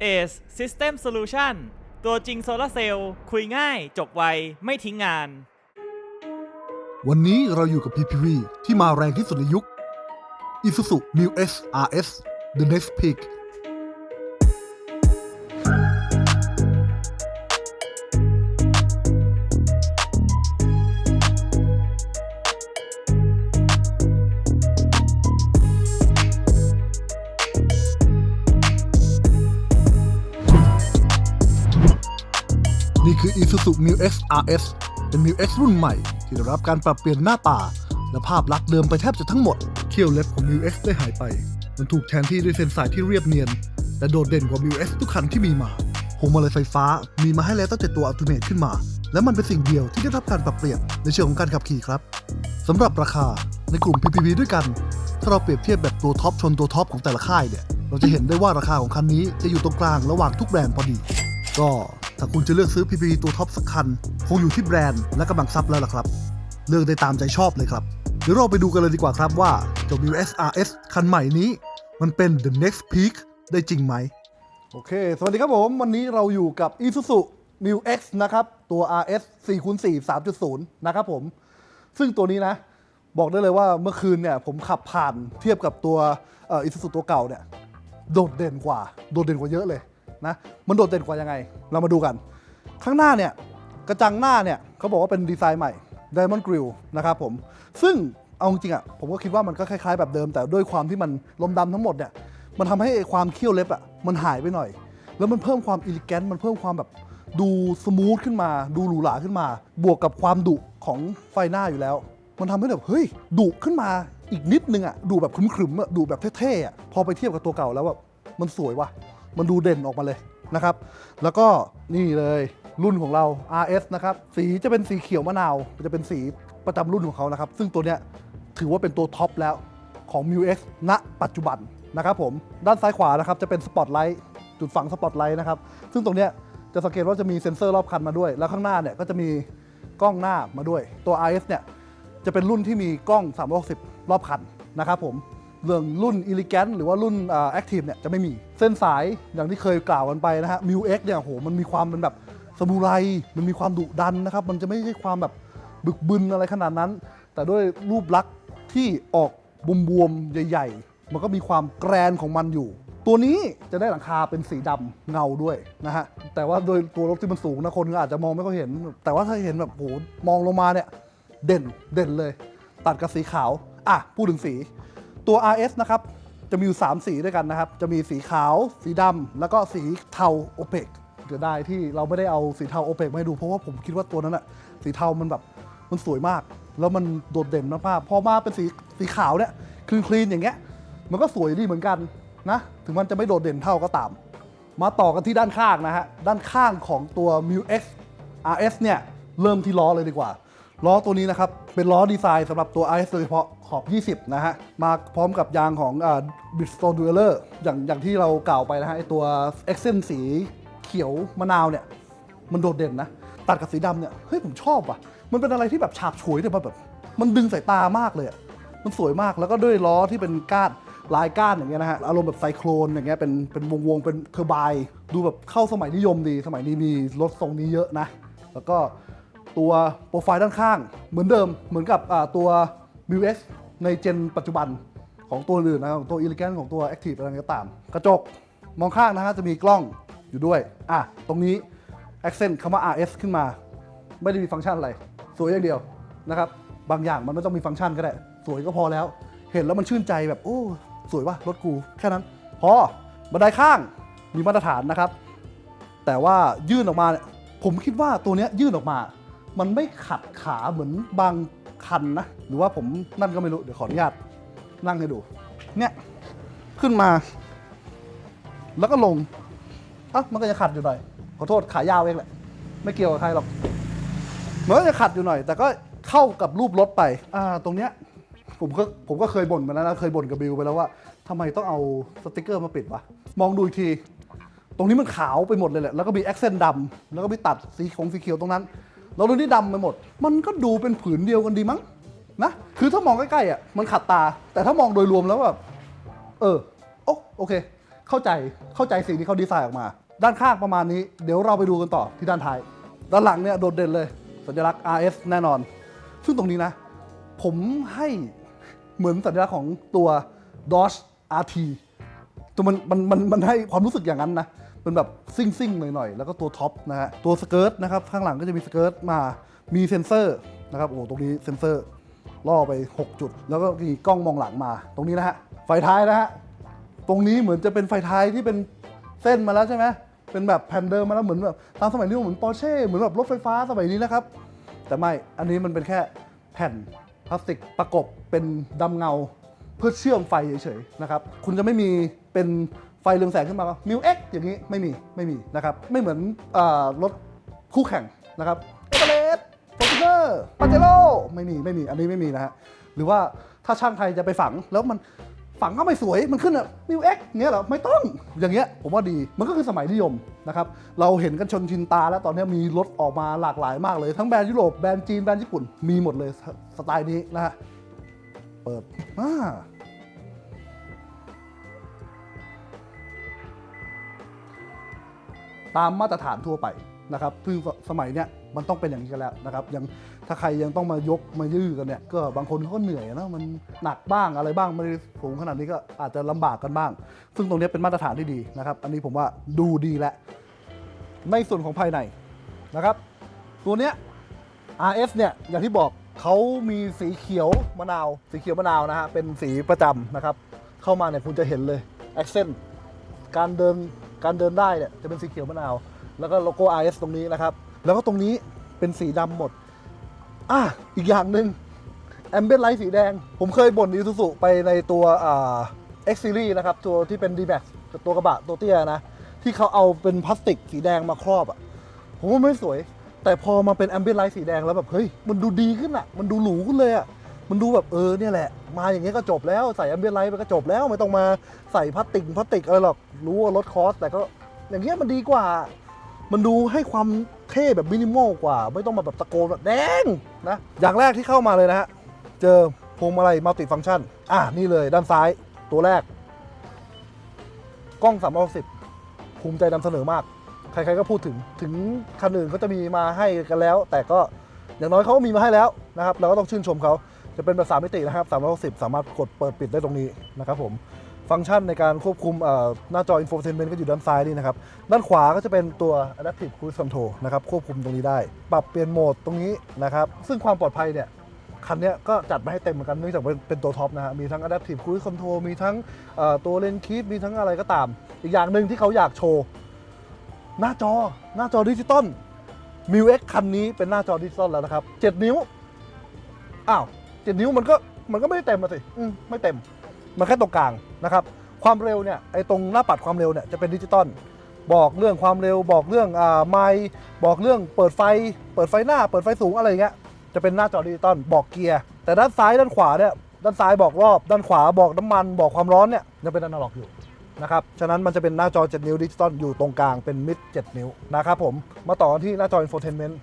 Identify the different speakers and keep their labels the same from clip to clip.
Speaker 1: เอสซิสเต็
Speaker 2: มโซลูชันตั
Speaker 1: วจริงโซลาร์เซลล์คุยง่ายจบไว ไม่ทิ้งงาน
Speaker 3: วันนี้เราอยู่กับ PPV ที่มาแรงที่สุดในยุค Isuzu Mu X RS The Next Peak Isuzu Mu X RS เป็น Mu X รุ่นใหม่ ที่ได้รับการปรับเปลี่ยนหน้าตา และภาพลักษณ์เดิมไปแทบจะทั้งหมด เขี้ยวเล็บของ Mu X ได้หายไป มันถูกแทนที่ด้วยเส้นสายที่เรียบเนียน และโดดเด่นกว่า Mu X ทุกคันที่มีมาพวงมาลัยไฟฟ้ามีมาให้แล้วตั้งแต่ตัวอัลติเมทขึ้นมา และมันเป็นสิ่งเดียวที่ได้รับการปรับเปลี่ยนในเชิงของการขับขี่ครับสำหรับราคาในกลุ่ม PPV ด้วยกัน ถ้าเราเปรียบเทียบแบบตัวท็อปชนตัวท็อปของแต่ละค่ายเนี่ย เราจะเห็นได้ว่าราคาของคันนี้จะอยู่ตรงกลางระหว่างทุกแบรนด์พอดี ก็ ถ้าคุณจะเลือกซื้อ PPV ตัวท็อปสักคัน คงอยู่ที่แบรนด์และกำลังทรัพย์แล้วล่ะครับ เลือกได้ตามใจชอบเลยครับ เดี๋ยวเราไปดูกันเลยดีกว่าครับว่า WSRS คันใหม่นี้ มันเป็น the next peak ได้จริงไหม โอเค สวัสดีครับผม วันนี้เราอยู่กับ Isuzu Mu X นะครับ ตัว RS 4x4 3.0 นะครับผม ซึ่งตัวนี้นะ บอกได้เลยว่าเมื่อคืนเนี่ย ผมขับผ่านเทียบกับตัวอ่อ Isuzu ตัวเก่าเนี่ย โดดเด่นกว่า โดดเด่นกว่าเยอะเลย นะมันโดดเด่นกว่ายังไง เรามาดูกัน ข้างหน้าเนี่ยกระจังหน้าเนี่ยเขาบอกว่าเป็นดีไซน์ใหม่ Diamond Grill นะครับผม ซึ่งเอาจริงอะผมก็คิดว่ามันก็คล้ายๆแบบเดิม แต่ด้วยความที่มันลมดำทั้งหมดเนี่ยมันทำให้ความเขี้ยวเล็บอะมันหายไปหน่อย แล้วมันเพิ่มความอิลิแกนมันเพิ่มความแบบดูสมูทขึ้นมา ดูหรูหราขึ้นมา บวกกับความดุของไฟหน้าอยู่แล้ว มันทำให้แบบเฮ้ยดุขึ้นมาอีกนิดนึงอะดุแบบขรึมๆอะดุแบบเท่ๆอะพอไปเทียบกับตัวเก่าแล้วแบบมันสวยว่ะ มันดูเด่นออกมาเลยนะครับ แล้วก็นี่เลยรุ่นของเรา RS นะครับ สีจะเป็นสีเขียวมะนาว จะเป็นสีประจำรุ่นของเขานะครับ ซึ่งตัวเนี้ยถือว่าเป็นตัวท็อปแล้วของ m u X ณ ปัจจุบันนะครับผม ด้านซ้ายขวานะครับจะเป็นสปอตไลท์จุดฝังสปอตไลท์นะครับ ซึ่งตรงเนี้ยจะสังเกตว่าจะมีเซ็นเซอร์รอบคันมาด้วย แล้วข้างหน้าเนี่ยก็จะมีกล้องหน้ามาด้วย ตัว RS เนี่ยจะเป็นรุ่นที่มีกล้อง 360 รอบคันนะครับผม เรื่องรุ่น Elegant หรือว่ารุ่นแอ่า Active เนี่ยจะไม่มีเส้นสายอย่างที่เคยกล่าวกันไปนะฮะ Mu X เอ็กเนี่ยโหมันมีความเป็นแบบสมุไรมันมีความดุดันนะครับ มันจะไม่ใช่ความแบบบึกบึนอะไรขนาดนั้น แต่ด้วยรูปลักษณ์ที่ออกบวมๆใหญ่ ๆ มันก็มีความแกรนของมันอยู่ ตัวนี้จะได้หลังคาเป็นสีดำเงาด้วยนะฮะแต่ว่าโดยตัวรถที่มันสูงนะคนก็อาจจะมองไม่ค่อยเห็น แต่ว่าถ้าเห็นแบบโหมองลงมาเนี่ยเด่นเด่นเลย ตัดกับสีขาวอะพูดถึงสี ตัว RS นะครับ จะมีอยู่ 3 สีด้วยกันนะครับ จะมีสีขาว สีดำ แล้วก็สีเทาโอเปกเดี๋ยวได้ที่เราไม่ได้เอาสีเทาโอเปกมาให้ดู เพราะว่าผมคิดว่าตัวนั้นอะสีเทามันแบบมันสวยมาก แล้วมันโดดเด่นมากๆพอมาเป็นสีสีขาวเนี่ยคลีนคลีนอย่างเงี้ย มันก็สวยดีเหมือนกันนะ ถึงมันจะไม่โดดเด่นเท่าก็ตาม มาต่อกันที่ด้านข้างนะฮะ ด้านข้างของตัว Mu X RS เนี่ย เริ่มที่ล้อเลยดีกว่า ล้อตัวนี้นะครับ เป็นล้อดีไซน์สำหรับตัว RS โดยเฉพาะ ขอบ 20 นะฮะ มาพร้อมกับยางของอ่า Bridgestone Dueler อย่างอย่างที่เรากล่าวไปนะฮะไอตัว Accent สีเขียวมะนาวเนี่ย มันโดดเด่นนะ ตัดกับสีดำเนี่ย เฮ้ย ผมชอบอะ มันเป็นอะไรที่แบบฉาบฉวยแต่แบบ มันดึงสายตามากเลยอะมันสวยมากแล้วก็ด้วยล้อที่เป็นก้านลายก้านอย่างเงี้ยนะฮะ อารมณ์แบบไซโครนอย่างเงี้ยเป็นเป็นวงวงเป็นเทอร์ไบน์ดูแบบเข้าสมัยนิยมดี สมัยนี้มีรถทรงนี้เยอะนะ แล้วก็ตัวโปรไฟล์ด้านข้างเหมือนเดิมเหมือนกับอ่าตัว m u x ในเจนปัจจุบันของตัวอื่นนะของตัว Elegant ของตัว Active อะไรก็ตาม กระจกมองข้างนะฮะจะมีกล้องอยู่ด้วย อะ ตรงนี้ accent คำว่า RS ขึ้นมา ไม่ได้มีฟังก์ชันอะไร สวยอย่างเดียวนะครับ บางอย่างมันไม่ต้องมีฟังก์ชันก็ได้ สวยก็พอแล้ว เห็นแล้วมันชื่นใจแบบโอ้สวยว่ะรถกู แค่นั้น พอบันไดข้างมีมาตรฐานนะครับ แต่ว่ายื่นออกมา ผมคิดว่าตัวเนี้ยยื่นออกมา มันไม่ขัดขาเหมือนบาง คันนะ หรือว่าผมนั่นก็ไม่รู้ เดี๋ยวขออนุญาตนั่งให้ดู เนี่ย ขึ้นมา แล้วก็ลงอะมันก็จะขัดอยู่หน่อย ขอโทษขายาวเองแหละ ไม่เกี่ยวกับใครหรอกมันก็จะขัดอยู่หน่อย แต่ก็เข้ากับรูปรถไป อ่า ตรงเนี้ย ผมก็ผมก็เคยบ่นมาแล้วนะ เคยบ่นกับบิวไปแล้วว่าทำไมต้องเอาสติกเกอร์มาปิดวะ มองดูอีกที ตรงนี้มันขาวไปหมดเลยแหละ แล้วก็มีแอคเซนต์ดำแล้วก็มีตัดสีของสีเขียวตรงนั้น แล้วตรงนี้ดำไปหมด มันก็ดูเป็นผืนเดียวกันดีมั้งนะ คือถ้ามองใกล้ๆอะมันขัดตา แต่ถ้ามองโดยรวมแล้วแบบเออโอโอเค เข้าใจเข้าใจสิ่งที่เขาดีไซน์ออกมา ด้านข้างประมาณนี้ เดี๋ยวเราไปดูกันต่อที่ด้านท้าย ด้านหลังเนี่ยโดดเด่นเลย สัญลักษณ์ RS แน่นอน ซึ่งตรงนี้นะ ผมให้เหมือนสัญลักษณ์ของตัว Dodge RT ตัวมันมันมันมันให้ความรู้สึกอย่างนั้นนะ เป็นแบบซิ่งๆหน่อยๆแล้วก็ตัวท็อปนะฮะตัวสเกิร์ตนะครับข้างหลังก็จะมีสเกิร์ตมามีเซ็นเซอร์นะครับโอ้ตรงนี้เซ็นเซอร์ล่อไป 6 จุด แล้วก็มีกล้องมองหลังมา ตรงนี้นะฮะไฟท้ายนะฮะตรงนี้เหมือนจะเป็นไฟท้ายที่เป็นเส้นมาแล้วใช่ไหมเป็นแบบแผ่นเดิมมาแล้วเหมือนแบบตามสมัยนี้เหมือนปอร์เช่เหมือนแบบรถไฟฟ้าสมัยนี้นะครับ แต่ไม่อันนี้มันเป็นแค่แผ่นพลาสติกประกบเป็นดำเงา เพื่อเชื่อมไฟเฉยๆนะครับ คุณจะไม่มีเป็น ไฟเรืองแสงขึ้นมามิวเอ็กอย่างนี้ไม่มีไม่มีนะครับไม่เหมือนรถคู่แข่งนะครับเอเวอเรสต์ฟอร์จูเนอร์ปาเจโร่ไม่มีไม่มีอันนี้ไม่มีนะฮะหรือว่าถ้าช่างไทยจะไปฝังแล้วมันฝังก็ไม่สวยมันขึ้นอะมิวเอ็กเงี้ยเหรอไม่ต้องอย่างเงี้ยผมว่าดีมันก็คือสมัยนิยมนะครับเราเห็นกันชนชินตาแล้วตอนนี้มีรถออกมาหลากหลายมากเลย ทั้งแบรนด์ยุโรปแบรนด์จีนแบรนด์ญี่ปุ่นมีหมดเลยสสไตล์นี้นะฮะเปิดอ่า ตามมาตรฐานทั่วไปนะครับซึ่งสมัยเนี้ยมันต้องเป็นอย่างนี้กันแล้วนะครับยังถ้าใครยังต้องมายกมายื้อกันเนี่ยก็บางคนเขาก็เหนื่อยนะมันหนักบ้างอะไรบ้างไม่ได้สูงขนาดนี้ก็อาจจะลำบากกันบ้าง ซึ่งตรงนี้เป็นมาตรฐานที่ดีนะครับ อันนี้ผมว่าดูดีแล้วในส่วนของภายในนะครับ ตัวเนี้ย RS เนี่ยอย่างที่บอกเขามีสีเขียวมะนาว สีเขียวมะนาวนะฮะเป็นสีประจำนะครับ เข้ามาเนี่ยคุณจะเห็นเลย accent การเดิน การเดินได้เนี่ยจะเป็นสีเขียวมะนาว แล้วก็โลโก้ RS ตรงนี้นะครับ แล้วก็ตรงนี้เป็นสีดำหมด อะอีกอย่างหนึ่งแอมเบ l ไลท์สีแดง ผมเคยบ่นอีซูซุไปในตัวอ่า X Series นะครับ ตัวที่เป็น D-Max ตัวกระบะตัวเตี้ยนะ ที่เขาเอาเป็นพลาสติกสีแดงมาครอบอะ ผมว่าไม่สวย แต่พอมาเป็นแอมเบ l ไลท์สีแดงแล้วแบบ เฮ้ย มันดูดีขึ้นอะ มันดูหรูขึ้นเลยอะ มันดูแบบเออเนี่ยแหละ มาอย่างเงี้ยก็จบแล้วใส่แอมเบ l ไลท์ไปก็จบแล้วไม่ต้องมาใส่พลาสติกพลาสติกอะไรหรอกรู้ว่าลดคอสแต่ก็อย่างเงี้ยมันดีกว่า มันดูให้ความเท่แบบมินิมอลกว่า ไม่ต้องมาแบบตะโกนแบบแดงนะอย่างแรกที่เข้ามาเลยนะฮะเจอพวงมาลัยมัลติฟัง c t ชันอะนี่เลยด้านซ้ายตัวแรก กล้อง 360 ภูมิใจนำเสนอมาก ใครๆก็พูดถึงถึงคันอื่นเขาจะมีมาให้กันแล้ว แต่ก็อย่างน้อยเขาก็มีมาให้แล้วนะครับ เราก็ต้องชื่นชมเขา จะเป็นแบบ3มิตินะครับ 360 สามารถกดเปิดปิดได้ตรงนี้นะครับผม ฟังก์ชันในการควบคุมหน้าจอ infotainment ก็อยู่ด้านซ้ายนี่นะครับ ด้านขวาก็จะเป็นตัว adaptive cruise control นะครับ ควบคุมตรงนี้ได้ ปรับเปลี่ยนโหมดตรงนี้นะครับ ซึ่งความปลอดภัยเนี่ยคันนี้ก็จัดมาให้เต็มเหมือนกันเนื่องจากเป็นเป็นตัวท็อปนะฮะ มีทั้ง adaptive cruise control มีทั้งตัวเลนคี p มีทั้งอะไรก็ตาม อีกอย่างหนึ่งที่เขาอยากโชว์ หน้าจอหน้าจอดิจิตอล m i u X คันนี้เป็นหน้าจอดิจิตอลแล้วนะครับ 7 นิ้ว อ้าว 7นิ้วมันก็มันก็ไม่ได้เต็มมาสิอืมไม่เต็ม มันแค่ตรงกลางนะครับ ความเร็วเนี่ยไอ้ตรงหน้าปัดความเร็วเนี่ยจะเป็นดิจิตอลบอกเรื่องความเร็วบอกเรื่องอ่าไมล์บอกเรื่องเปิดไฟ เปิดไฟหน้า เปิดไฟสูงอะไรอย่างเงี้ยจะเป็นหน้าจอดิจิตอลบอกเกียร์แต่ด้านซ้ายด้านขวาเนี่ยด้านซ้ายบอกรอบ ด้านขวาบอกน้ำมันบอกความร้อนเนี่ยยังเป็นอนาล็อกอยู่นะครับฉะนั้นมันจะเป็นหน้าจอ 7 นิ้วดิจิตอลอยู่ตรงกลางเป็นมิด 7 นิ้วนะครับผมมาต่อกันที่หน้าจอ infotainment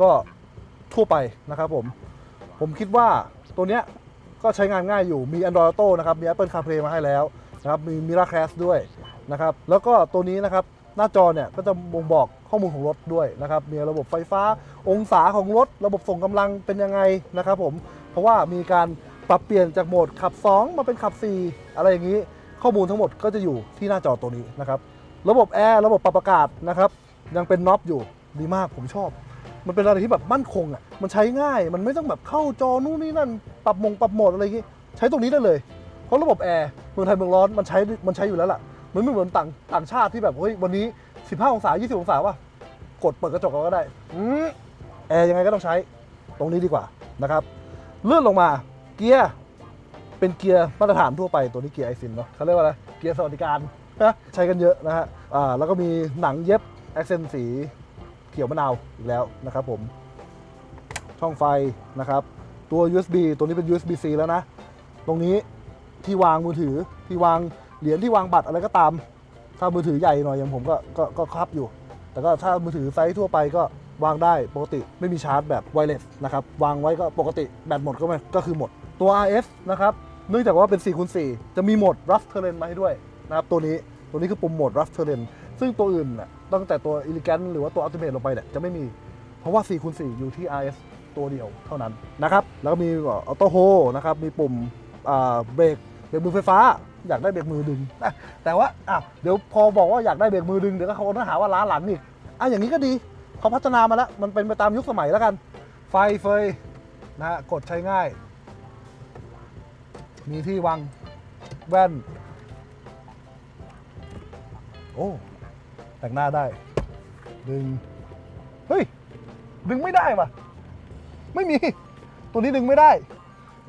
Speaker 3: ก็ทั่วไปนะครับผม ผมคิดว่า ตัวเนี้ยก็ใช้งานง่ายอยู่มี Android Auto นะครับมี Apple CarPlay มาให้แล้วนะครับมี Miracast ด้วยนะครับแล้วก็ตัวนี้นะครับหน้าจอเนี่ยก็จะบ่งบอกข้อมูลของรถด้วยนะครับมีระบบไฟฟ้าองศาของรถ ระบบส่งกำลังเป็นยังไงนะครับผมเพราะว่ามีการปรับเปลี่ยนจากโหมดขับ 2 มาเป็นขับ 4 อะไรอย่างนี้ ข้อมูลทั้งหมดก็จะอยู่ที่หน้าจอตัวนี้นะครับระบบแอร์ระบบปรับอากาศนะครับยังเป็นน็อปอยู่ดีมากผมชอบ มันเป็นอะไรที่แบบมั่นคงอะมันใช้ง่าย มันไม่ต้องแบบเข้าจอนู่นนี่นั่น ปรับมงปรับโหมดอะไรอย่างงี้ใช้ตรงนี้ได้เลย เพราะระบบแอร์เมืองไทยเมืองร้อนมันใช้มันใช้อยู่แล้วล่ะมันไม่เหมือนต่างต่างชาติที่แบบเฮ้ยวันนี้ 15 องศา 20 องศาว่ะกดเปิดกระจกเอาก็ได้อืมแอร์ยังไงก็ต้องใช้ตรงนี้ดีกว่านะครับเลื่อนลงมาเกียร์เป็นเกียร์มาตรฐานทั่วไปตัวนี้เกียร์ไอซินเนาะเขาเรียกว่าอะไรเกียร์สวัสดิการนะใช้กันเยอะนะฮะอ่าแล้วก็มีหนังเย็บแอคเซนสี เขียวมะนาวอีกแล้วนะครับผมช่องไฟนะครับ ตัว USB ตัวนี้เป็น USB-C แล้วนะ ตรงนี้ที่วางมือถือที่วางเหรียญที่วางบัตรอะไรก็ตาม ถ้ามือถือใหญ่หน่อยอย่างผมก็ก็ก็ครับอยู่ แต่ก็ถ้ามือถือไซส์ทั่วไปก็วางได้ปกติไม่มีชาร์จแบบไวเลสนะครับ วางไว้ก็ปกติแบตหมดก็ไม่ก็คือหมดตัว RS นะครับเนื่องจากว่าเป็น4คูณ4จะมีโหมด Rough Terrain มาให้ด้วยนะครับตัวนี้ตัวนี้คือปุ่มโหมด rough terrain ซึ่งตัวอื่นน่ะ ตั้งแต่ตัว elegant หรือว่าตัว ultimate ลงไปเนี่ยจะไม่มี เพราะว่า 4 คูณ 4 อยู่ที่ RS ตัวเดียวเท่านั้นนะครับ แล้วก็มีออโต้โฮนะครับ มีปุ่มเบรกเบรกมือไฟฟ้า อยากได้เบรกมือดึง แต่ว่าอะเดี๋ยวพอบอกว่าอยากได้เบรกมือดึง เดี๋ยวก็เขาจะหาว่าล้าหลังอีกอะอย่างนี้ก็ดีเขาพัฒนามาแล้ว มันเป็นไปตามยุคสมัยแล้วกัน ไฟเฟยนะฮะกดใช้ง่าย มีที่วางแว่น โอ้ แต่งหน้าได้ ดึง เฮ้ย ดึงไม่ได้ว่ะ ไม่มี ตัวนี้ดึงไม่ได้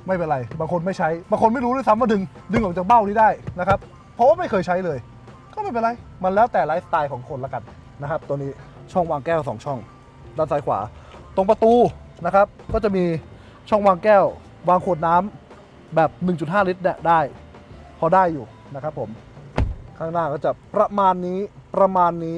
Speaker 3: ไม่เป็นไร บางคนไม่ใช้ บางคนไม่รู้ด้วยซ้ำว่าดึง ดึงออกจากเบ้านี้ได้นะครับ เพราะว่าไม่เคยใช้เลย ก็ไม่เป็นไร มันแล้วแต่ไลฟ์สไตล์ของคนละกันนะครับ ตัวนี้ช่องวางแก้ว 2 ช่อง ด้านซ้ายขวา ตรงประตูนะครับ ก็จะมีช่องวางแก้ว วางขวดน้ำแบบ 1.5 ลิตรเนี่ยได้ พอได้อยู่นะครับผม ข้างหน้าก็จะประมาณนี้ประมาณนี้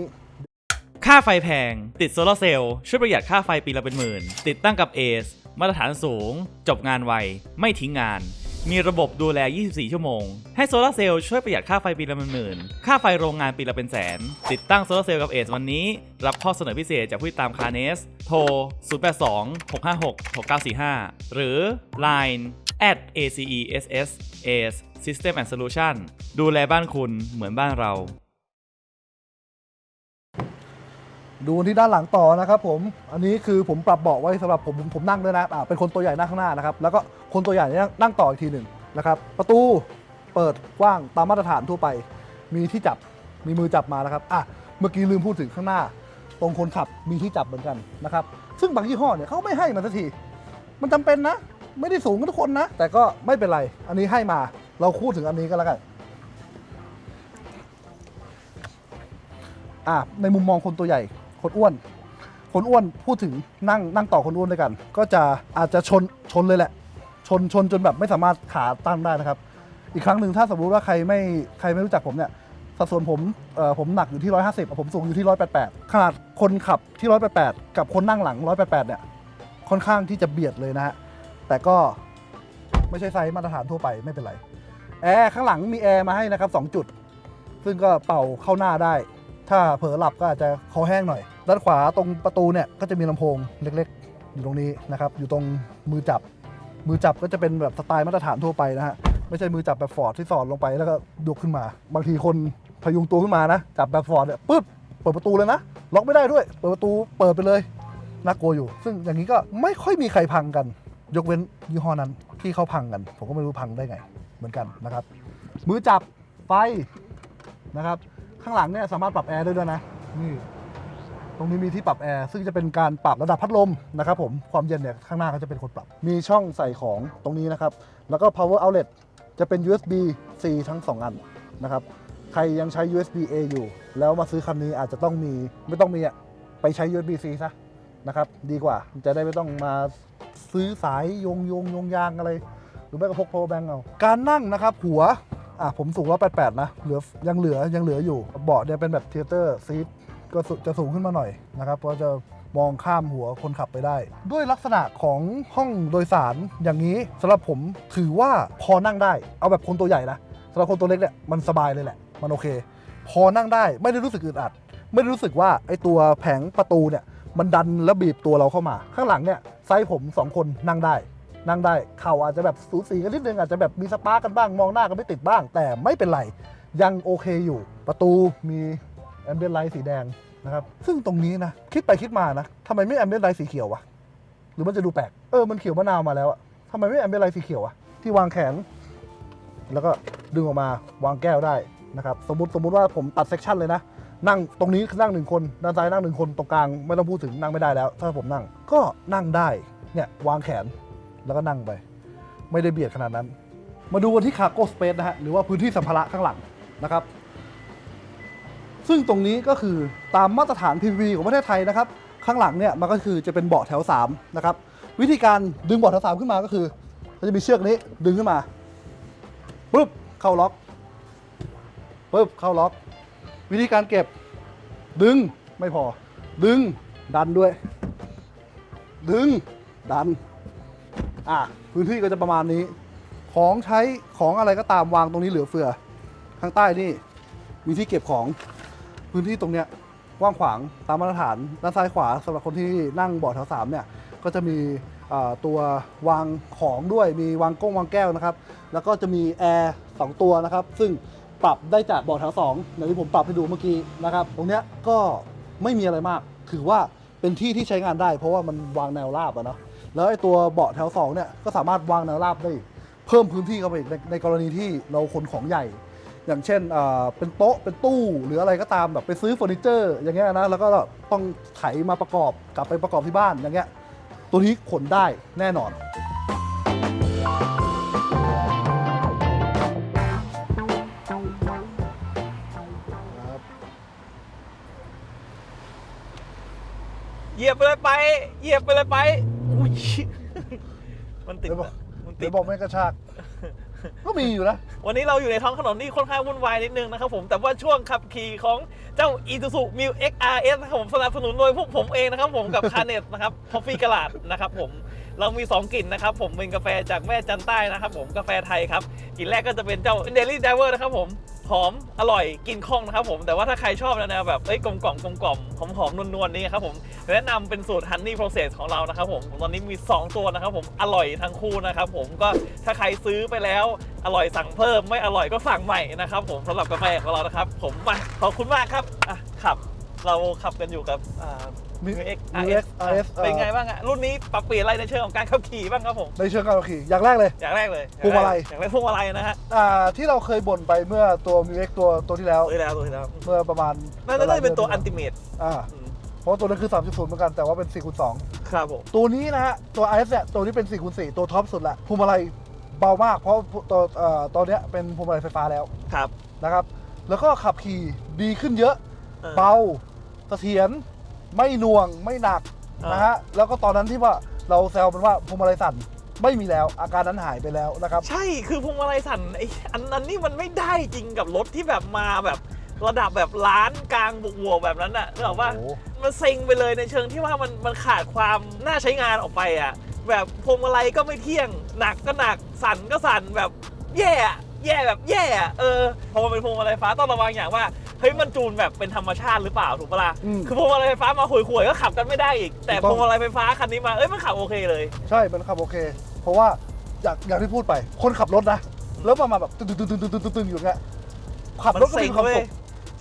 Speaker 1: ค่าไฟแพง ติดโซลาร์เซลล์ช่วยประหยัดค่าไฟปีละเป็นหมื่น ติดตั้งกับ ACE มาตรฐานสูง จบงานไว ไม่ทิ้งงาน มีระบบดูแล 24 ชั่วโมง ให้โซลาร์เซลล์ช่วยประหยัดค่าไฟปีละเป็นหมื่น ค่าไฟโรงงานปีละเป็นแสน ติดตั้งโซลาร์เซลล์กับ ACE วันนี้ รับข้อเสนอพิเศษจากผู้ติดตามคาเนส โทร 082 656 6945 หรือ Line at ACESS ACE System and Solution ดูแลบ้านคุณเหมือนบ้านเรา
Speaker 3: ดูที่ด้านหลังต่อนะครับผม อันนี้คือผมปรับเบาะไว้สำหรับผมผมผมนั่งด้วยนะอ่าเป็นคนตัวใหญ่นั่งข้างหน้านะครับ แล้วก็คนตัวใหญ่เนี่ยนั่งต่ออีกทีหนึ่งนะครับ ประตูเปิดกว้างตามมาตรฐานทั่วไป มีที่จับ มีมือจับมานะครับ อะ เมื่อกี้ลืมพูดถึงข้างหน้า ตรงคนขับมีที่จับเหมือนกันนะครับ ซึ่งบางยี่ห้อเนี่ยเขาไม่ให้มาสักที มันจำเป็นนะ ไม่ได้สูงกันทุกคนนะ แต่ก็ไม่เป็นไร อันนี้ให้มาเราพูดถึงอันนี้ก็แล้วกันอะในมุมมองคนตัวใหญ่คนอ้วน คนอ้วนพูดถึงนั่งนั่งต่อคนอ้วนด้วยกัน ก็จะอาจจะชนชนเลยแหละ ชนชนจนแบบไม่สามารถขาตั้งได้นะครับ อีกครั้งหนึ่งถ้าสมมติว่าใครไม่ใครไม่รู้จักผมเนี่ยสัดส่วนผมเอ่อผมหนักอยู่ที่ 150 ผมสูงอยู่ที่ 188 ขนาดคนขับที่ 188 กับคนนั่งหลัง 188 เนี่ย ค่อนข้างที่จะเบียดเลยนะฮะ แต่ก็ไม่ใช่ไซส์มาตรฐานทั่วไปไม่เป็นไร แอร์ข้างหลังมีแอร์มาให้นะครับ 2 จุด ซึ่งก็เป่าเข้าหน้าได้ ถ้าเผลอหลับก็อาจจะคอแห้งหน่อย ด้านขวาตรงประตูเนี่ยก็จะมีลำโพงเล็กๆ อยู่ตรงนี้นะครับ อยู่ตรงมือจับ มือจับก็จะเป็นแบบสไตล์มาตรฐานทั่วไปนะฮะ ไม่ใช่มือจับแบบฟอร์ดที่สอดลงไปแล้วก็ยกขึ้นมา บางทีคนพยุงตัวขึ้นมานะ จับแบบฟอร์ดเนี่ยปึ๊บ เปิดประตูเลยนะ ล็อกไม่ได้ด้วย เปิดประตูเปิดไปเลย น่ากลัวอยู่ ซึ่งอย่างนี้ก็ไม่ค่อยมีใครพังกัน ยกเว้นยี่ห้อนั้นที่เขาพังกัน ผมก็ไม่รู้พังได้ไงเหมือนกันนะครับ มือจับไฟนะครับ ข้างหลังเนี่ยสามารถปรับแอร์ได้ด้วยนะนี่ตรงนี้มีที่ปรับแอร์ซึ่งจะเป็นการปรับระดับพัดลมนะครับผมความเย็นเนี่ยข้างหน้าก็จะเป็นคนปรับ มีช่องใส่ของตรงนี้นะครับ แล้วก็ power outlet จะเป็น USB C ทั้ง 2 อันนะครับ ใครยังใช้ USB A อยู่ แล้วมาซื้อคันนี้อาจจะต้องมีไม่ต้องมีอะไปใช้ USB C ซะ นะครับ ดีกว่าจะได้ไม่ต้องมาซื้อสายโยงโยงโยงยางอะไร หรือไม่ก็พก power bank เอาการนั่งนะครับ หัวอะผมสูง188นะเหลือยังเหลือยังเหลืออยู่เบาะเนี่ยเป็นแบบเทเตอร์ซีทก็จะสูงขึ้นมาหน่อยนะครับเพราะจะมองข้ามหัวคนขับไปได้ ด้วยลักษณะของห้องโดยสารอย่างนี้สำหรับผมถือว่าพอนั่งได้ เอาแบบคนตัวใหญ่นะสำหรับคนตัวเล็กเนี่ยมันสบายเลยแหละ มันโอเค พอนั่งได้ไม่ได้รู้สึกอึดอัด ไม่ได้รู้สึกว่าไอตัวแผงประตูเนี่ย มันดันแล้วบีบตัวเราเข้ามา ข้างหลังเนี่ยไซส์ผมสองคนนั่งได้ นั่งได้เข่าอาจจะแบบสูสีกันนิดนึงอาจจะแบบมีสปาร์กกันบ้างมองหน้ากันไม่ติดบ้าง แต่ไม่เป็นไรยังโอเคอยู่ ประตูมีแอมเบียนไลท์สีแดงนะครับซึ่งตรงนี้นะคิดไปคิดมานะทำไมไม่แอมเบียนไลท์สีเขียววะหรือมันจะดูแปลกเออมันเขียวมะนาวมาแล้วอะทำไมไม่แอมเบียนไลท์สีเขียวอะที่วางแขน แล้วก็ดึงออกมาวางแก้วได้นะครับสมมติสมมติว่าผมตัดเซกชันเลยนะ นั่งตรงนี้นั่งหนึ่งคนด้านซ้ายนั่งหนึ่งคนตรงกลางไม่ต้องพูดถึงนั่งไม่ได้แล้ว ถ้าผมนั่งก็นั่งได้เนี่ยวางแขนแล้วก็นั่งไป ไม่ได้เบียดขนาดนั้น มาดูกันที่คาร์โก้สเปซนะฮะหรือว่าพื้นที่สัมภาระข้างหลังนะครับ ซึ่งตรงนี้ก็คือตามมาตรฐาน PVV ของประเทศไทยนะครับ ข้างหลังเนี่ยมันก็คือจะเป็นเบาะแถว3นะครับวิธีการดึงเบาะแถว3ขึ้นมาก็คือมันจะมีเชือกนี้ดึงขึ้นมาปุ๊บเข้าล็อกปุ๊บเข้าล็อก วิธีการเก็บดึงไม่พอ ดึงดันด้วย ดึงดันอะพื้นที่ก็จะประมาณนี้ ของใช้ของอะไรก็ตามวางตรงนี้เหลือเฟือ ข้างใต้นี่มีที่เก็บของพื้นที่ตรงเนี้ยกว้างขวางตามมาตรฐานด้านซ้ายขวาสำหรับคนที่นั่งเบาะแถวสามเนี่ยก็จะมีตัววางของด้วยมีวางก้งวางแก้วนะครับ แล้วก็จะมีแอร์สองตัวนะครับ ซึ่ง ปรับได้จากเบาะแถวสองอย่างที่ผมปรับให้ดูเมื่อกี้นะครับ ตรงเนี้ยก็ไม่มีอะไรมาก ถือว่าเป็นที่ที่ใช้งานได้ เพราะว่ามันวางแนวราบอะเนาะแล้วไอ้ตัวเบาะแถวสองเนี่ยก็สามารถวางแนวราบได้เพิ่มพื้นที่เข้าไปอีกในในกรณีที่เราขนของใหญ่ อย่างเช่นอ่าเป็นโต๊ะเป็นตู้หรืออะไรก็ตามแบบไปซื้อเฟอร์นิเจอร์ อย่างเงี้ยนะแล้วก็ต้องไถมาประกอบกลับไปประกอบที่บ้านอย่างเงี้ยตัวนี้ขนได้แน่นอน
Speaker 1: ยียบไปเลยไป เหยียบไปเลยไป อุ้ย มันติด
Speaker 3: เดี๋ยวบอก
Speaker 1: อะมันติ
Speaker 3: เดี๋
Speaker 1: ด
Speaker 3: ยวบอกไม่กระชาก ก็มีอยู่นะ
Speaker 1: วันนี้เราอยู่ในท้องถนนที่ค่อนข้างวุ่นวายนิดนึงนะครับผม แต่ว่าช่วงขับขี่ของเจ้า Isuzu m i l XRS นะครับผมสนับสนุนโดยพวกผมเองนะครับผมกับ คาเนตนะครับ c o f ฟ e ก a ลาดนะครับผม เรามี 2 กลิ่นนะครับผมเป็นกาแฟจากแม่จันใต้นะครับผมกาแฟไทยครับ กลิ่นแรกก็จะเป็นเจ้า Daily Diver นะครับผม หอมอร่อยกินคล่องนะครับผมแต่ว่าถ้าใครชอบแนวแบบเอ้ยกลมกล่อมกลมกล่อมหอมหอมนวลนวลๆนี่ครับผมแนะนำเป็นสูตร Honey Process ของเรานะครับผมตอนนี้มี 2 ตัวนะครับผมอร่อยทั้งคู่นะครับผมก็ถ้าใครซื้อไปแล้วอร่อยสั่งเพิ่มไม่อร่อยก็สั่งใหม่นะครับผมสำหรับกาแฟของเรานะครับ ผมมาขอบคุณมากครับอะขับเราขับกันอยู่กับ อ่า
Speaker 3: Mi-
Speaker 1: Mil X
Speaker 3: Mil X RS
Speaker 1: เป็นไงบ้างอะรุ่นนี้ปรับเปลี่ยนอะไรในเชิงของการขับขี่บ้างครับผม
Speaker 3: ในเชิงการขับขี่อย่างแรกเลย
Speaker 1: อย่างแรกเลย
Speaker 3: พวงมาลัย
Speaker 1: อย่างแรกพวงมาลัยนะฮะ
Speaker 3: อ่าที่เราเคยบ่นไปเมื่อตัวมิวเอ็กตัวตัวที่แล้ว
Speaker 1: ตัวที่แล้วตัวที่แล้ว
Speaker 3: เมื่อประมาณ
Speaker 1: น่าจะเป็นตัวอันติเมต
Speaker 3: อ่าเพราะว่าตัวนั้นคือ 3.0 เหมือนกันแต่ว่าเป็น4คูณ2
Speaker 1: ครับผม
Speaker 3: ตัวนี้นะฮะตัว RS เนี่ยตัวนี้เป็น4คูณ4ตัวท็อปสุดละพวงมาลัยเบามาก เพราะตัวเอ่อตอนเนี้ยเป็นพวงมาลัยไฟฟ้าแล้ว
Speaker 1: ครับ
Speaker 3: นะครับ แล้วก็ขับขี่ดีขึ้นเยอะ
Speaker 1: ออ
Speaker 3: เบาเสถียร ไม่หน่วงไม่หนัก
Speaker 1: เออ
Speaker 3: นะฮะแล้วก็ตอนนั้นที่ว่าเราแซวมันว่าพวงมาลัยสั่นไม่มีแล้วอาการนั้นหายไปแล้วนะครับ
Speaker 1: ใช่คือพวงมาลัยสั่นไอ้อันนั้นนี่มันไม่ได้จริงกับรถที่แบบมาแบบระดับแบบล้านกลางบวกบวกๆแบบนั้นอะนึกออกว่า
Speaker 3: โอ้โห
Speaker 1: มันเซ็งไปเลยในเชิงที่ว่ามันมันขาดความน่าใช้งานออกไปอะแบบพวงมาลัยก็ไม่เที่ยง หนักก็หนักสั่นก็สั่นแบบแย่อะแย่แบบแย่อะเออพอมันเป็นพวงมาลัยฟ้าต้องระวังอย่างว่า เฮ้ยมันจูนแบบเป็นธรรมชาติหรือเปล่าถูกปะล่ะ
Speaker 3: อืม
Speaker 1: คือพวงมาลัยไฟฟ้ามาห่วยๆก็ขับกันไม่ได้อีก แต่
Speaker 3: ถูกต้อง
Speaker 1: พวงมาลัยไฟฟ้าคันนี้มาเอ้ยมันขับโอเคเลย
Speaker 3: ใช่ มันขับโอเค เพราะว่าอย่างอย่างที่พูดไป คนขับรถนะ แล้วมามาแบบตึงตึงตึงตึงตึงตึงตึงอยู่อย่างเงี้ยขับรถก็มีความสุข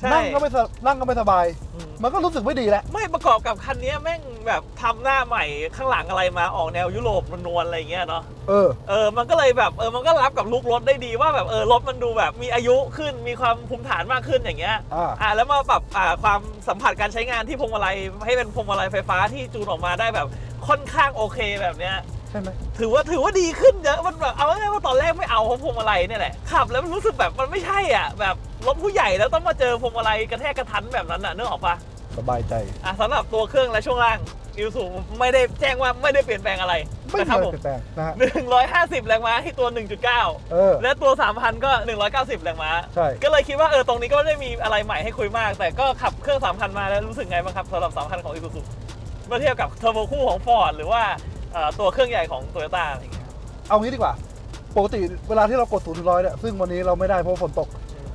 Speaker 1: ใช่
Speaker 3: นั่งก็ไม่สะนั่งก็ไม่สบาย
Speaker 1: อืม
Speaker 3: มันก็รู้สึกไม่ดีแหละ
Speaker 1: ไม่ประกอบกับคันนี้แม่งแบบทำหน้าใหม่ข้างหลังอะไรมาออกแนวยุโรปนวลๆอะไรอย่างเงี้ยเนาะ
Speaker 3: เออ
Speaker 1: เออ มันก็เลยแบบ เออ มันก็รับกับลุกรถได้ดีว่าแบบ เออ รถมันดูแบบมีอายุขึ้น มีความภูมิฐานมากขึ้นอย่างเงี้ย
Speaker 3: อ่า
Speaker 1: อ่า แล้วมาปรับ อ่า ความสัมผัสการใช้งานที่พวงมาลัยให้เป็นพวงมาลัยไฟฟ้าที่จูนออกมาได้แบบค่อนข้างโอเคแบบเนี้ย
Speaker 3: ใช่ไหม
Speaker 1: ถือว่าถือว่าดีขึ้นเยอะมันแบบเอาง่ายๆว่าตอนแรกไม่เอาเพราะพวงมาลัยเนี่ยแหละขับแล้วมันรู้สึกแบบมันไม่ใช่อะแบบรถผู้ใหญ่แล้วต้องมาเจอพวงมาลัยกระแทกกระทันแบบนั้นอะนึกออกปะ
Speaker 3: สบายใจ
Speaker 1: อะสำหรับตัวเครื่องและช่วงล่างอิวสูไม่ได้แจ้งว่าไม่ได้เปลี่ยนแปลงอะไร
Speaker 3: ไม่
Speaker 1: นะ
Speaker 3: มี
Speaker 1: ครับ
Speaker 3: อะไร
Speaker 1: ผม
Speaker 3: เปลี่ยนแปลงนะฮะ
Speaker 1: 150 แรงม้าที่ตัว 1.9
Speaker 3: เออ
Speaker 1: และตัว 3,000 ก็ 190 แรงม้า
Speaker 3: ใช่
Speaker 1: ก็เลยคิดว่าเออตรงนี้ก็ไม่ได้มีอะไรใหม่ให้คุยมาก แต่ก็ขับเครื่อง 3,000 มาแล้วรู้สึกไงบ้างครับสำหรับ 3,000 ของ Isuzu เมื่อเทียบกับเทอร์โบคู่ของ Ford หรือว่าเอ่อตัวเครื่องใหญ่ของ Toyota อะไรอย่างเงี้ย
Speaker 3: เอางี้ดีกว่า ปกติเวลาที่เรากดศูนย์ถึงร้อยเนี่ยซึ่งวันนี้เราไม่ได้เพราะฝนตก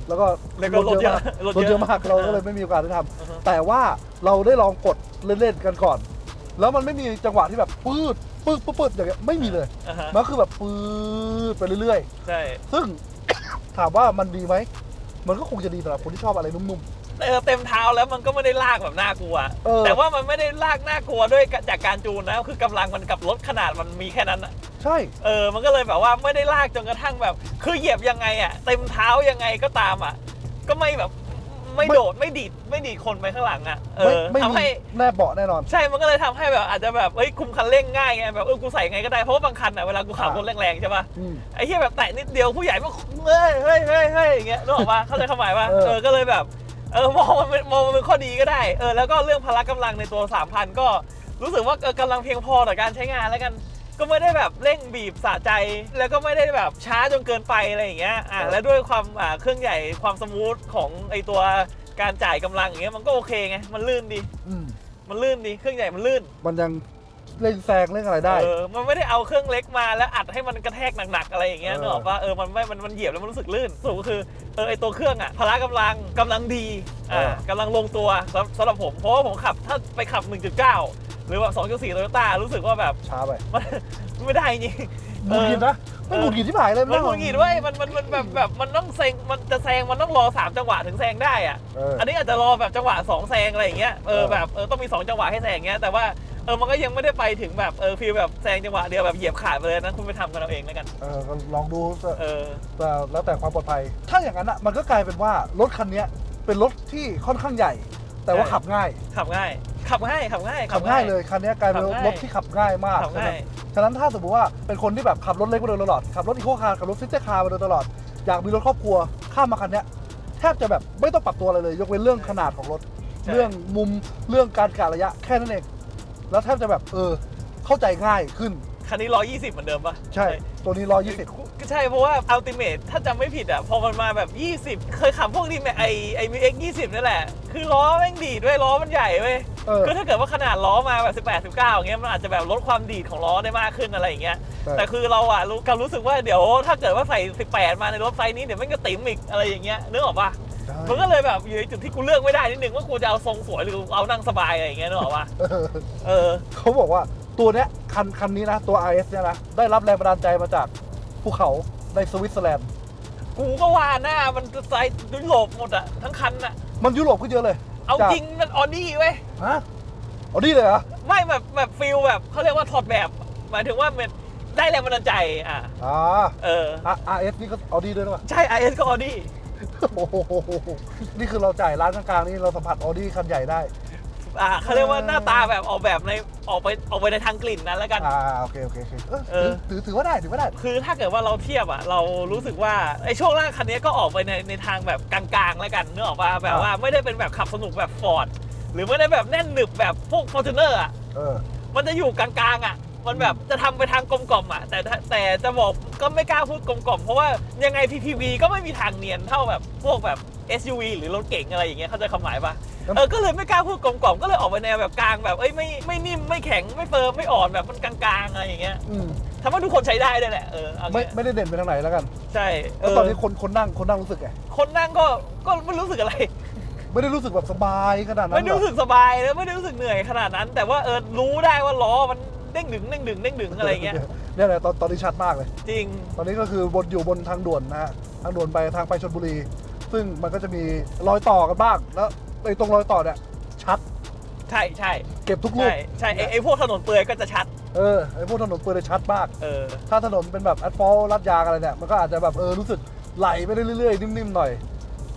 Speaker 3: แล้วก็
Speaker 1: แล้วก็รถเยอะ
Speaker 3: มาก
Speaker 1: รถ
Speaker 3: รถ
Speaker 1: เยอะ
Speaker 3: เยอะมากเราก็เลยไม่มีโอกาสได้ท
Speaker 1: อือฮึำ
Speaker 3: แต่ว่าเราได้ลองกดเล่นๆกันก่อน แล้วมันไม่มีจังหวะที่แบบปืดปืดปืดปืดอย่างเงี้ยไม่มีเลย
Speaker 1: อ่าฮะ
Speaker 3: มันคือแบบปืดไปเรื่อย
Speaker 1: ใช่
Speaker 3: ๆซึ่งถามว่ามันดีไหมมันก็คงจะดีสำหรับคนที่ชอบอะไรนุ่ม
Speaker 1: แต่เต็มเท้าแล้วมันก็ไม่ได้ลากแบบน่ากลัว
Speaker 3: เออ
Speaker 1: แต่ว่ามันไม่ได้ลากน่ากลัวด้วยจากการจูนนะ คือกำลังมันกับรถขนาดมันมีแค่นั้นอะ
Speaker 3: ๆใช่
Speaker 1: เออ มันก็เลยแบบว่าไม่ได้ลากจนกระทั่งแบบ คือเหยียบยังไงอะเต็มเท้ายังไงก็ตามอะก็ไม่แบบไม่โดดไม่ดีดไม่ดีดคนไปข้างหลังอะเอ
Speaker 3: ไม่
Speaker 1: อ
Speaker 3: ไม่
Speaker 1: ทำ
Speaker 3: มี
Speaker 1: ให้
Speaker 3: แนบเบาะแน่นอน
Speaker 1: ใช่ มันก็เลยทำให้แบบอาจจะแบบเอ้ยคุมคันเร่งง่ายไงแบบเออกูใส่ไงก็ได้เพราะว่าบางคันอะเวลากูขับ
Speaker 3: อ่าร
Speaker 1: ถแรงๆใช่ปะ
Speaker 3: อืม
Speaker 1: ไอ้เหี้ยแบบแตะนิดเดียวผู้ใหญ่มันเฮ้ยเฮ้ยเฮ้ยเฮ้ยอย่างเงี้ยนึกออกปะเข้าใจความหมายปะ
Speaker 3: เออ
Speaker 1: เออก็เลยแบบ เออมองมันเป็นมองมันเป็นข้อดีก็ได้ เออแล้วก็เรื่องพละกำลังในตัว 3,000 ก็รู้สึกว่าเออกำลังเพียงพอต่อการใช้งานแล้วกัน ก็ไม่ได้แบบเร่งบีบสะใจ แล้วก็ไม่ได้แบบช้าจนเกินไปอะไรอย่างเงี้ยอ่าและด้วยความอ่าเครื่องใหญ่ความสมูทของไอตัวการจ่ายกำลังอย่างเงี้ยมันก็โอเคไงมันลื่นดี
Speaker 3: อืม
Speaker 1: มันลื่นดีเครื่องใหญ่มันลื่น
Speaker 3: มันยัง เร่งแซงเร่งอะไรได้
Speaker 1: เออมันไม่ได้เอาเครื่องเล็กมาแล้วอัดให้มันกระแทกหนักๆอะไรอย่างเงี้ย
Speaker 3: เออ
Speaker 1: นึกออกปะเออมันไม่มันมันเหยียบแล้วมันรู้สึกลื่นสรุปก็คือเออไอตัวเครื่องอะพละกำลังกำลังดีอ่ากำลังลงตัวสำสำหรับผมเพราะว่าผมขับถ้าไปขับ 1.9 หรือแบบ2.4โตโยต้ารู้สึกว่าแบบ
Speaker 3: ช้าไป
Speaker 1: มันไม่ได้จริง
Speaker 3: หงุดหงิดนะไม่หงุดหงิดที่หายเลย
Speaker 1: มันหงุดหงิดเว้ยมันมันมันแบบแบบมันต้องแซงมันจะแซงมันต้องรอสามจังหวะถึงแซงได้อะ
Speaker 3: เออ
Speaker 1: อันนี้อาจจะรอแบบจังหวะสองแซงอะไรอย่างเงี้ยเออ
Speaker 3: เออ
Speaker 1: แบบเออต้องมีสองจังหวะให้แซงเงี้ยแต่ว่า เออมันก็ยังไม่ได้ไปถึงแบบเออฟีลแบบแซงจังหวะเดียวแบบเหยียบขาดไปเลยนะคุณไปทำกันเอาเองแล้วกัน
Speaker 3: เออก็ลองดูแต่
Speaker 1: เออ
Speaker 3: แต่แล้วแต่ความปลอดภัย ถ้าอย่างนั้นอะมันก็กลายเป็นว่ารถคันเนี้ยเป็นรถที่ค่อนข้างใหญ่ แต่ว่า
Speaker 1: ใช่
Speaker 3: ขับง่าย
Speaker 1: ขับง่าย ขับง่ายขับง่าย
Speaker 3: ขับง่ายเลยคันเนี้ยกลายเป็น
Speaker 1: ขับง่าย
Speaker 3: รถที่ขับง่ายมาก
Speaker 1: ขับง่าย
Speaker 3: ฉะนั้นถ้าสมมติว่าเป็นคนที่แบบขับรถเล็กมาโดยตลอด ขับรถอีโคคาร์ขับรถซิตี้คาร์มาโดยตลอด อยากมีรถครอบครัวข้ามมาคันเนี้ยแทบจะแบบไม่ต้องปรับตัวอะไรเลย ยกเว้นเรื่องขนาดของรถ
Speaker 1: ใช่
Speaker 3: เรื่องมุมเรื่องการกะระยะแค่นั้นเอง แล้วแทบจะแบบเออเข้าใจง่ายขึ้น
Speaker 1: คันนี้ 120 เหมือนเดิมปะ
Speaker 3: ใช่ ตัวนี้ร้อยยี่สิบ
Speaker 1: ก็ใช่ เพราะว่าอัลติเม e ถ้าจำไม่ผิดอะ พอมันมาแบบ 20 เคยขับพวกนี้แมไอไอมิเอ็ก20นั่นแหละ คือล้อแม่งดีดด้วยล้อมันใหญ่เว้ย
Speaker 3: เออ
Speaker 1: คือถ้าเกิดว่าขนาดล้อมาแบบ 18 19อย่างเงี้ยมันอาจจะแบบลดความดีดของล้อได้มากขึ้นอะไรอย่างเงี้ย
Speaker 3: ใช่
Speaker 1: แต่คือเราอะรู้กับรู้สึกว่าเดี๋ยวถ้าเกิดว่าใส่ 18 มาในรถไซส์นี้เดี๋ยวมันก็ติ๋มอีกอะไรอย่างเงี้ยนึกออกปะ
Speaker 3: ใช่
Speaker 1: มันก็เลยแบบอยู่ในจุดที่กูเลือกไม่ได้นิดนึงว่ากูจะเอาทรงสวยหรือเอานั่งสบายอะไรอย่างเงี้ยนึกออกปะ
Speaker 3: เออ
Speaker 1: เออ
Speaker 3: เขาบอกว่าตัวเนี้ยคันคันนี้นะ ตัว RS เนี่ยนะ ได้รับแรงบันดาลใจมาจากภูเขาในสวิตเซอร์แลนด์
Speaker 1: กูก็ว่าหน้ามันไซส์ยุโรปหมดอะทั้งคันอะ
Speaker 3: มันยุโรปก็เยอะเลย
Speaker 1: เอา
Speaker 3: จก
Speaker 1: จริงมันออดี้เว้ย
Speaker 3: ฮะเอาดีเลยเหรอ
Speaker 1: ไม่แบบแบบฟิลแบบเขาเรียกว่าถอดแบบ หมายถึงว่ามันได้แรงบันดาลใจอะ
Speaker 3: อ่า
Speaker 1: เออ
Speaker 3: อะ RS นี่ก็เอาดีด้วยหรือเปล่า
Speaker 1: ใช่ IS ก็ออดี้
Speaker 3: โอ้โหนี่คือเราจ่ายร้านกลางๆนี่เราสัมผัสออดี้คันใหญ่ได้
Speaker 1: อ่าเขาเรียกว่าหน้าตาแบบออกแบบในออกไปออกไปในทางกลิ่นนั้นแล้วกัน
Speaker 3: อ่าโอเคโอเคโอเคเออ
Speaker 1: เออ
Speaker 3: ถือถือว่าได้ถือว่าได้
Speaker 1: คือถ้าเกิดว่าเราเทียบอะเรารู้สึกว่าไอ้ช่วงล่างคันนี้ก็ออกไปในในทางแบบกลางๆแล้วกันเนื้อออกว่าแบบว่าไม่ได้เป็นแบบขับสนุกแบบฟอร์ดหรือไม่ได้แบบแน่นหนึบแบบพวกฟอร์จูเนอร์อะ
Speaker 3: เออ
Speaker 1: มันจะอยู่กลางๆอะ มันแบบจะทำไปทางกลมกล่อมอะแต่ถ้าแต่จะบอกก็ไม่กล้าพูดกลมกล่อมเพราะว่ายังไง PPV ก็ไม่มีทางเนียนเท่าแบบพวกแบบ SUV หรือรถเก๋งอะไรอย่างเงี้ยเข้าใจความหมายปะ
Speaker 3: ครับ
Speaker 1: เออก็เลยไม่กล้าพูดกลมกล่อมก็เลยออกไปแนวแบบกลางแบบเอ้ยไม่ไม่นิ่มไม่แข็งไม่เฟิร์มไม่อ่อนแบบมันกลางๆอะไรอย่างเงี้ย
Speaker 3: อืม
Speaker 1: ทำให้ทุกคนใช้ได้ด้วยแหละเออเอา
Speaker 3: ไม่
Speaker 1: งี้
Speaker 3: ไม่ได้เด่นไปทางไหนแล้วกัน
Speaker 1: ใช่เอ
Speaker 3: แล้ว
Speaker 1: อ
Speaker 3: ตอนนี้คนคนนั่งคนนั่งรู้สึกไง
Speaker 1: คนนั่งก็ก็ไม่รู้สึกอะไร
Speaker 3: ไม่ได้รู้สึกแบบสบายขนาดนั้น
Speaker 1: ไม่ได้
Speaker 3: หรอ
Speaker 1: รู้สึกสบายแล้วไม่ได้รู้สึกเหนื่อยขนาดนั้น แต่ว่าเออรู้ได้ว่าล้อมัน เด้งดึงเด้งดึงเด้งดึงอะไรอย่างเงี้ย
Speaker 3: เนี่ยแหละตอนตอนนี้ชัดมากเลย
Speaker 1: จริง
Speaker 3: ตอนนี้ก็คือบนอยู่บนทางด่วนนะฮะทางด่วนไปทางไปชลบุรี ซึ่งมันก็จะมีรอยต่อกันบ้างแล้วไอ้ตรงรอยต่อเนี่ยชัด
Speaker 1: ใช่ใช่
Speaker 3: เก็บทุกลู
Speaker 1: ใช่
Speaker 3: ก
Speaker 1: ใช่ไอ้ไอ้พวกถนนเปลือยก็จะชัด
Speaker 3: เออไอ้พวกถนนเปืนยชัดมาก
Speaker 1: เออ
Speaker 3: ถ้าถนนเป็นแบบแอสฟอลต์ลัดยางอะไรเนี่ยมันก็อาจจะแบบเออรู้สึกไหลไปได้เรื่อยๆนิ่มๆหน่อย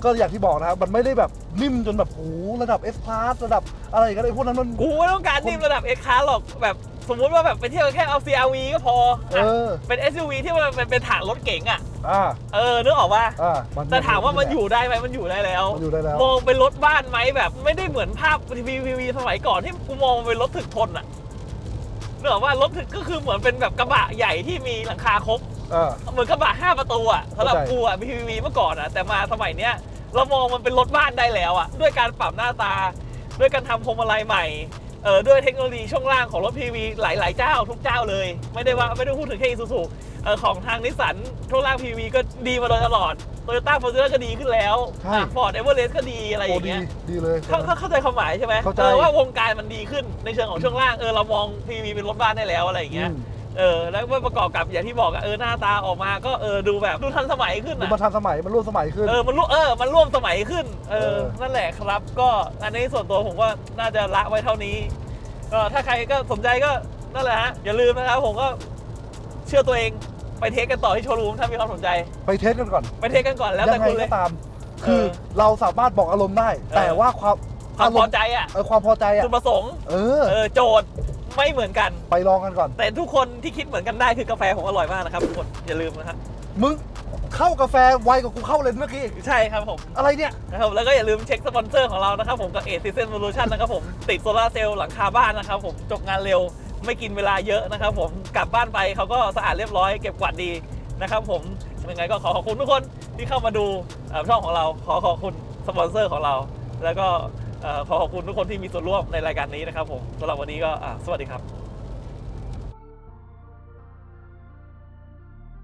Speaker 3: ก็อย่างที่บอกนะครับ มันไม่ได้แบบนิ่มจนแบบโอ้โหระดับ S Class ระดับอะไรกันไอ้พวกนั้นมัน
Speaker 1: กูไม่ต้องการนิ่มระดับเอ็กคาร์หรอกแบบสมมุติว่าแบบไปเที่ยวแค่เอา CRV ก็พอ
Speaker 3: เอ
Speaker 1: อะ
Speaker 3: อ
Speaker 1: เป็น SUV ที่มันเป็นเป็นถังรถเก๋งอะ
Speaker 3: อ่า
Speaker 1: เออนึกออกว่า
Speaker 3: อ่า
Speaker 1: แต่ถามว่ามันอยู่ได้ไหมมันอยู่ได้แล้ว
Speaker 3: มันอยู่ได้แล้ว
Speaker 1: มองเป็นรถบ้านไหมแบบ ไม่ได้เหมือนภาพทีวีวีสมัยก่อนที่กูมองมันเป็นรถถึกทนอะนึกออกว่ารถถึกก็คือเหมือนเป็นแบบกระบะใหญ่ที่มีหลังคาครบ
Speaker 3: อ่า
Speaker 1: เหมือนกระบะห้าประตูอะสำหรับ
Speaker 3: เข้าใจ
Speaker 1: กูอะ PPV เมื่อก่อนอะแต่มาสมัยเนี้ย เรามองมันเป็นรถบ้านได้แล้วอะด้วยการปรับหน้าตา ด้วยการทำพวงมาลัยใหม่เออด้วยเทคโนโลยีช่วงล่างของรถ PPV หลาย ๆ เจ้าทุกเจ้าเลย ไม่ได้ว่าไม่ได้พูดถึงแค่ Isuzu เออของทางนิสสันช่วงล่าง PPV ก็ดีมาโดยตลอด Toyota Fortuner ก็ดีขึ้นแล้ว
Speaker 3: ใช่
Speaker 1: ฟอร์ดเอเวอเรสต์ก็ดีอะไรอ
Speaker 3: โอ้
Speaker 1: ย่าง
Speaker 3: ดี
Speaker 1: เงี้ย
Speaker 3: ดีเลย
Speaker 1: เข้าเข้าเข้าใจความหมายใช่ไหม
Speaker 3: เข้าใจ
Speaker 1: เออว่าวงการมันดีขึ้นในเชิงของช่วงล่างเออเรามอง PPV เป็นรถบ้านได้แล้วอะไรอย่างเงี้ย
Speaker 3: อืม
Speaker 1: เออแล้วเมื่อประกอบกับอย่างที่บอกอะเออหน้าตาออกมาก็เออดูแบบดูทันสมัยขึ้น
Speaker 3: ดู
Speaker 1: อะ
Speaker 3: มันทันสมัยมันร่วมสมัยขึ้น
Speaker 1: เออ มันร่วมเออ มันร่วมสมัยขึ้น เอ
Speaker 3: เอ
Speaker 1: อ
Speaker 3: อ
Speaker 1: นั่นแหละครับ ก็อันนี้ส่วนตัวผมก็น่าจะละไว้เท่านี้ ก็ถ้าใครก็สนใจก็นั่นแหละฮะ อย่าลืมนะครับผมก็เชื่อตัวเองไปเทสกันต่อที่โชว์รูมถ้ามีความสนใจ
Speaker 3: ไปเทสกันก่อน
Speaker 1: ไปเทสกันก่อนแล้วแต่
Speaker 3: ยังไง
Speaker 1: คุณเล
Speaker 3: ก็
Speaker 1: ย
Speaker 3: ตาม คือ
Speaker 1: เออ
Speaker 3: เราสามารถบอกอารมณ์ได้
Speaker 1: เออ
Speaker 3: แต่ว่าความ
Speaker 1: ความพอ
Speaker 3: รณ์
Speaker 1: ใจอะ
Speaker 3: เออความพอใจอะ
Speaker 1: จุดประสงค์
Speaker 3: เออ
Speaker 1: เออ โจทย์ ไม่เหมือนกัน
Speaker 3: ไปลองกันก่อน
Speaker 1: แต่ทุกคนที่คิดเหมือนกันได้คือกาแฟผมอร่อยมากนะครับทุกคนอย่าลืมนะครับ
Speaker 3: มึงเข้ากาแฟไวกว่ากูเข้าเลยเมื่อกี้
Speaker 1: ใช่ครับผม
Speaker 3: อะไรเนี่ย
Speaker 1: นะครับแล้วก็อย่าลืมเช็คสปอนเซอร์ของเรานะครับผมกับเอ i ิเซนโซลูชันนะครับผมติดโซลาร์เซลล์หลังคาบ้านนะครับผมจบงานเร็วไม่กินเวลาเยอะนะครับผมกลับบ้านไปเขาก็สะอาดเรียบร้อยเก็บกวาดดีนะครับผมยังไงก็ขอขอบคุณทุกคนที่เข้ามาดูเอ่อช่องของเราขอขอบคุณสปอนเซอร์ของเรา แล้วก็เอ่อ ขอขอบคุณทุกคนที่มีส่วนร่วมในรายการนี้นะครับผมสำหรับวันนี้ก็สวัสดีครับ